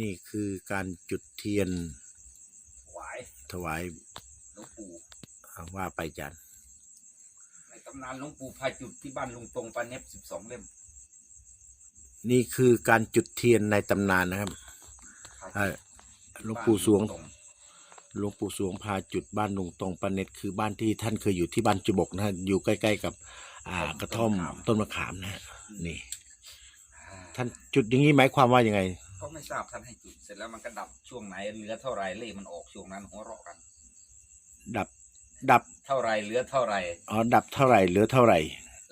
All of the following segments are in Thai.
นี่คือการจุดเทียนถวายถวายหลวงปู่อ่าว่าไปจันในตำนานหลวงปู่พาจุดที่บ้านลุงตรงปาเนบสิบสองเล่ม นี่คือการจุดเทียนในตำนานนะครับพาอ่าจุดหลวงปู่สวงบ้านลุตรหลวงปู่สวงพาจุดบ้านลุงตรงปาเน็ตคือบ้านที่ท่านเคยอยู่ที่บ้านจุบกนะฮะอยู่ใกล้ ๆ กับ อ่ากระท่อมต้นมะขามนะฮะนี่อ่าท่านจุดอย่างนี้หมายความว่ายังไง ก็ไม่ทราบท่านให้จุด เสร็จแล้วมันก็ดับช่วงไหนเหลือเท่าไหรเลขมันออกช่วงนั้นหัวเราะกัน ดับ ดับเท่าไหรเหลือเท่าไหรอ๋อดับเท่าไหร่เหลือเท่าไหร่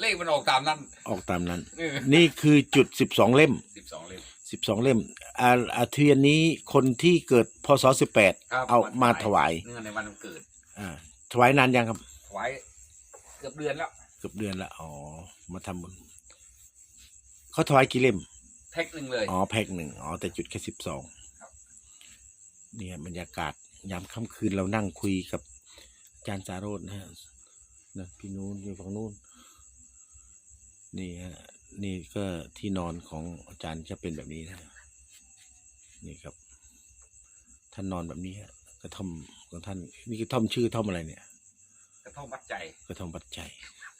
เลขมันออกตามนั้นออกตามนั้นนี่คือจุดสิบสองเล่มสิบสองเล่ม สิบสองเล่มอาอาเทียนนี้คนที่เกิดพศสิบแปดครับเอามาถวายเนื่องในวันวันเกิดอ่าถวายนานยังครับ ถวายเกือบเดือนแล้ว เกือบเดือนละอ๋อมาทำบุญเขาถวายกี่เล่มแพ็คหนึ่งเลย อ๋อแพ็กหนึ่งอ๋อแต่จุดแค่สิบสองครับเนี่ยบรรยากาศยามค่ำคืนเรานั่งคุยกับอาจารย์สาโรจน์นะฮะนะพี่นู้นอยู่ฝั่งนู้นนี่ฮะนี่ก็ที่นอนของอาจารย์จะเป็นแบบนี้นะนี่ครับ ท่านนอนแบบนี้ฮะกระท่อมของท่านนี่กระท่อมชื่อกระท่อมอะไรเนี่ย กระท่อมวัดใจกระท่อมปัจจัย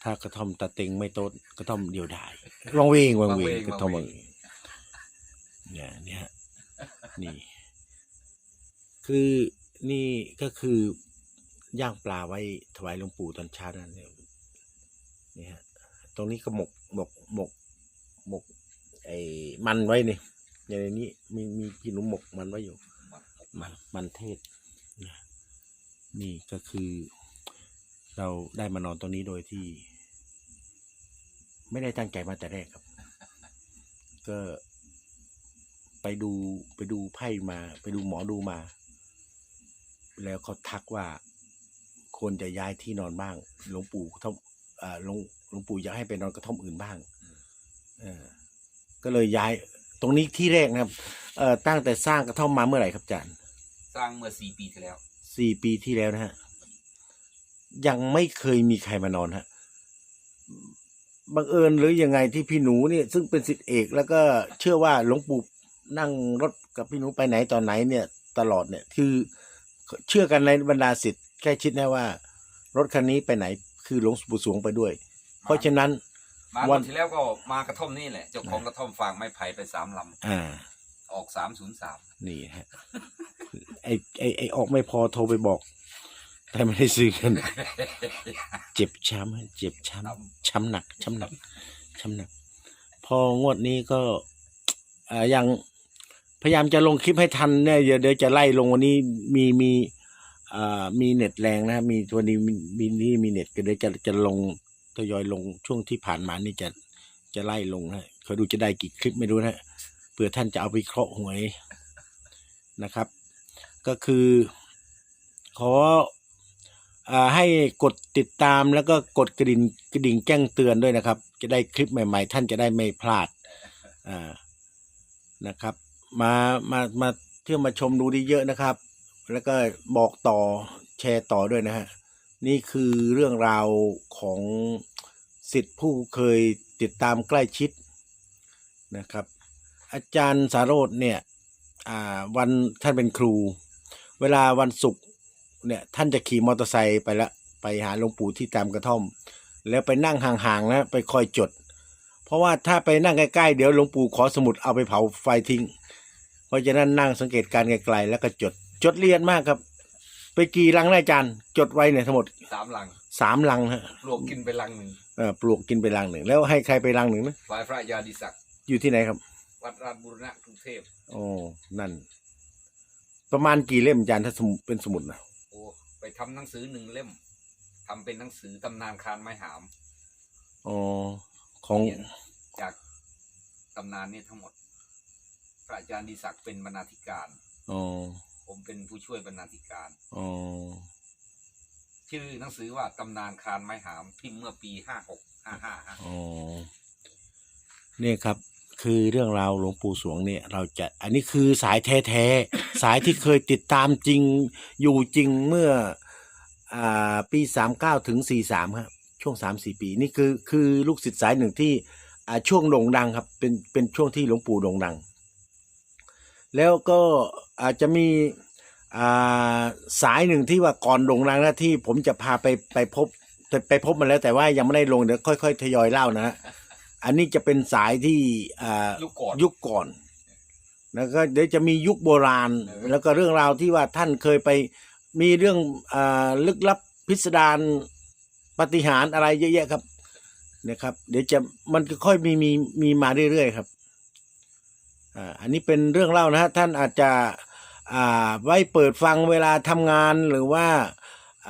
ถ้ากระท่อมตะเต็งไม่โต๊ดกระท่อมเดียวดายวังเวงวังเวงกระท่อมวังเวง เนี่ยเนี่ยฮะนี่ คือนี่ก็คือย่างปลาไว้ถวายหลวงปู่ตอนเช้านั่นเนี่ยนี่ฮะตรงนี้ก็หมกหมกหมกหมก ไอ้มันไว้นี่อย่างในนี้มีมีพี่หนุ่มหมกมันไว้อยู่ มันมันเทศนะนี่ก็คือ เราได้มานอนตรงนี้โดยที่ ไม่ได้ตั้งใจมาแต่แรกครับ ก็ ไปดูไปดูไพ่มา ไปดูหมอดูมา แล้วเขาทักว่าควรจะย้ายที่นอนบ้าง หลวงปู่ท่อมอ่าหลวงหลวงปู่อยากให้ไปนอนกระท่อมอื่นบ้างเออก็เลยย้าย ตรงนี้ที่แรกนะครับ เอ่อตั้งแต่สร้างกระท่อมมาเมื่อไหร่ครับอาจารย์สร้างเมื่อสี่ปีที่แล้ว สี่ปีที่แล้วนะฮะ ยังไม่เคยมีใครมานอนฮะ บังเอิญหรือยังไงที่พี่หนูเนี่ยซึ่งเป็นสิทธิเอก แล้วก็เชื่อว่าหลวงปู่ นั่งรถกับพี่หนูไปไหนตอนไหนเนี่ยตลอดเนี่ยคือเชื่อกันในบรรดาสิทธิ์ใกล้ชิดนะว่า รถคันนี้ไปไหนคือหลวงปู่สวงไปด้วย เพราะฉะนั้น มาวัวันนที่แล้วก็มากระท่อมนี่แหละเจ้าของกระท่อมฟางไม้ไผ่ไปสามลอ่าำออกสามศูนย์สามนี่ฮะ ไอไอไอออกไม่พอโทรไปบอก แต่ไม่ได้ซื้อกัน เจ็บช้ำฮะเจ็บช้ำช้ำหนักช้ำหนักช้ำหนัก พองวดนี้ก็ อ่ายัง พยายามจะลงคลิปให้ทันเนี่ยเดี๋ยวจะไล่ลงวันนี้มีมีอ่ามีเน็ตแรงนะมีวันนี้มีนี่มีเน็ตก็เดี๋ยวจะจะลงทยอยลงช่วงที่ผ่านมานี่จะจะไล่ลงนะเขาดูจะได้กี่คลิปไม่รู้นะเผื่อท่านจะเอาไปเคราะห์หวยนะครับ ก็คือ ขออ่าให้กดติดตามแล้วก็กดกระดิ่งกระดิ่งแจ้งเตือนด้วยนะครับ จะได้คลิปใหม่ ๆ ท่านจะได้ไม่พลาดอ่านะครับ มามามาเที่ยวมาชมดูไดีเยอะนะครับ แล้วก็บอกต่อแชร์ต่อด้วยนะฮะนี่คือเรื่องราวของสิทธิผู้เคยติดตามใกล้ชิดนะครับ อาจารย์สารโรธเนี่ยอ่าวันท่านเป็นครู เวลาวันศุกร์เนี่ยท่านจะขี่มอเตอร์ไซค์ไปละไปหาหลวงปู่ที่ตามกระท่อม แล้วไปนั่งห่างๆนะไปคอยจด เพราะว่าถ้าไปนั่งใกล้ๆเดี๋ยวหลวงปู่ขอสมุดเอาไปเผาไฟทิ้ง เพราะฉะนั้นนั่งสังเกตการณ์ไกลๆแล้วก็จดจดเรียนมากครับ ไปกี่ลังนะอาจารย์ จดไว้เนี่ยทั้งหมดสามลังสามลังฮะปลวกกินไปลังหนึ่งเออปลวกกินไปลังหนึ่งแล้วให้ใครไปลังหนึ่งนะฝ่ายพระยาดิศักดิ์อยู่ที่ไหนครับ วัดราชบุรณะกรุงเทพโอ้นั่น ประมาณกี่เล่มอาจารย์ถ้าสมุดเป็นสมุดนะโอ้ไปทำหนังสือหนึ่งเล่มทำเป็นหนังสือตำนานคานไม้หาม อ๋อ ของเขียนจากตำนานนี้ทั้งหมด พระอาจารย์ดิศักดิ์เป็นบรรณาธิการอ๋อผมเป็นผู้ช่วยบรรณาธิการอ๋อชื่อหนังสือว่าตำนานคานไม้หามพิมพ์เมื่อปีห้าหกห้าห้าอ๋อเนี่ยครับคือเรื่องราวหลวงปู่สวงเนี่ย เราจะอันนี้คือสายแท้ๆ สายที่เคยติดตามจริงอยู่จริงเมื่ออ่าปีสามเก้าถึงสี่สามครับ ช่วงสามสี่ปี นี่คือคือลูกศิษย์สายหนึ่งที่อ่าช่วงโด่งดังครับเป็นเป็นช่วงที่หลวงปู่โด่งดัง แล้วก็อาจจะมีอ่าสายหนึ่งที่ว่าก่อนลงรางหน้าที่ผมจะพาไปไปพบแต่ไปพบมาแล้วแต่ว่ายังไม่ได้ลงเดี๋ยวค่อย ๆ ทยอยเล่านะฮะอันนี้จะเป็นสายที่อ่ายุคก่อนยุคก่อนแล้วก็เดี๋ยวจะมียุคโบราณเออแล้วก็เรื่องราวที่ว่าท่านเคยไปมีเรื่องอาลึกลับพิสดาร ปฏิหารอะไรเยอะแยะครับนะครับ เดี๋ยวจะมันก็ค่อยมีมีมีมาเรื่อยๆครับอ่าอันนี้เป็นเรื่องเล่านะฮะท่านอาจจะอ่าไว้เปิดฟังเวลาทำงานหรือว่า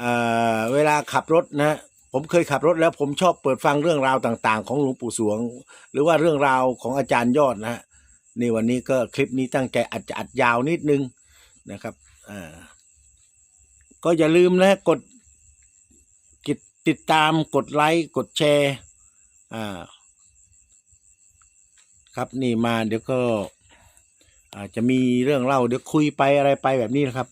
อ่าเวลาขับรถนะฮะผมเคยขับรถแล้วผมชอบเปิดฟังเรื่องราวต่าง ๆ ของหลวงปู่สวง หรือว่าเรื่องราวของอาจารย์ยอดนะฮะนี่วันนี้ก็คลิปนี้ตั้งใจอัดจะอัดยาวนิดนึงนะครับอ่าก็อย่าลืมนะกด ติดตามกดไลค์กดแชร์อ่าครับนี่มาเดี๋ยวก็อาจจะมีเรื่องเล่าเดี๋ยวคุยไปอะไรไปแบบนี้นะครับ